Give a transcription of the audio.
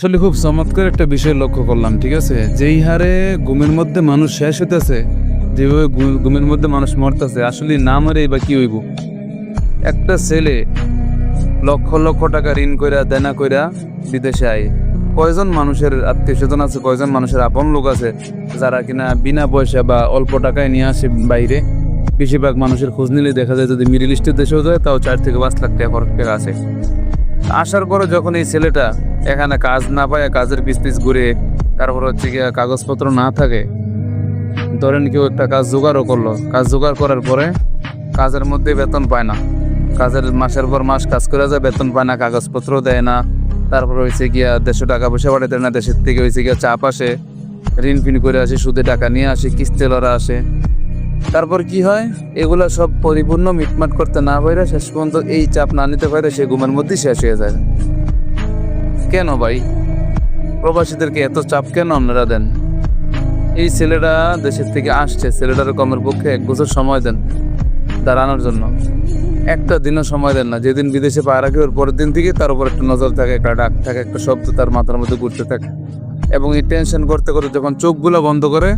আসলে খুব চমৎকার একটা বিষয় লক্ষ্য করলাম, ঠিক আছে? যেই হারে ঘুমের মধ্যে মানুষ শেষ হইতেছে, যেভাবে ঘুমের মধ্যে মানুষ মরতেছে আসলে না মরে বা কি হইব? একটা ছেলে লক্ষ লক্ষ টাকা ঋণ কইরা, দেনা কইরা বিদেশে আয়। কয়জন মানুষের আত্মীয় স্বজন আছে, কয়জন মানুষের আপন লোক আছে, যারা কিনা বিনা পয়সা বা অল্প টাকায় নিয়ে আসে বাইরে? বেশিরভাগ মানুষের খোঁজ নিলে দেখা যায় যদি মিডিল ইস্টের দেশেও যায়, তাও চার থেকে পাঁচ লাখ টাকা খরচ আছে। আসার পরে যখন এই ছেলেটা এখানে কাজ না পায় কাজের পিস ঘুরে, তারপর হচ্ছে গিয়ে কাগজপত্র না থাকে। ধরেন কেউ একটা কাজ জোগাড়ও করল। কাজ জোগাড় করার পরে কাজের মধ্যে বেতন পায় না। কাজের মাসের পর মাস কাজ করে যায়, বেতন পায় না, কাগজপত্র দেয় না। তারপর হয়েছে গিয়া দেশে টাকা পয়সা পাঠাতে না, দেশের থেকে হয়েছে গিয়া চাপ আসে। ঋণ ফিন করে আসে, সুদে টাকা নিয়ে আসে, কিস্তি লড়া আসে। তারপর কি হয়? এগুলা সব পরিপূর্ণ মিটমাট করতে না পারে শেষ পর্যন্ত এই চাপ না নিতে পারে সে ঘুমের মধ্যেই শেষ হয়ে যায়। কেন ভাই? প্রবাসীদেরকে এত চাপ কেন আপনারা দেন? এই ছেলেটা দেশের থেকে আসছে, ছেলেটার কমের পক্ষে এক বছর সময় দেন দাঁড়ানোর জন্য। একটা দিনও সময় দেন না, যেদিন বিদেশে পা রাখে ওর পরের দিন থেকে তার উপর একটা নজর থাকে, একটা ডাক থাকে, একটা শব্দ তার মাথার মধ্যে ঘুরতে থাকে। এবং এই টেনশন করতে করতে যখন চোখগুলো বন্ধ করে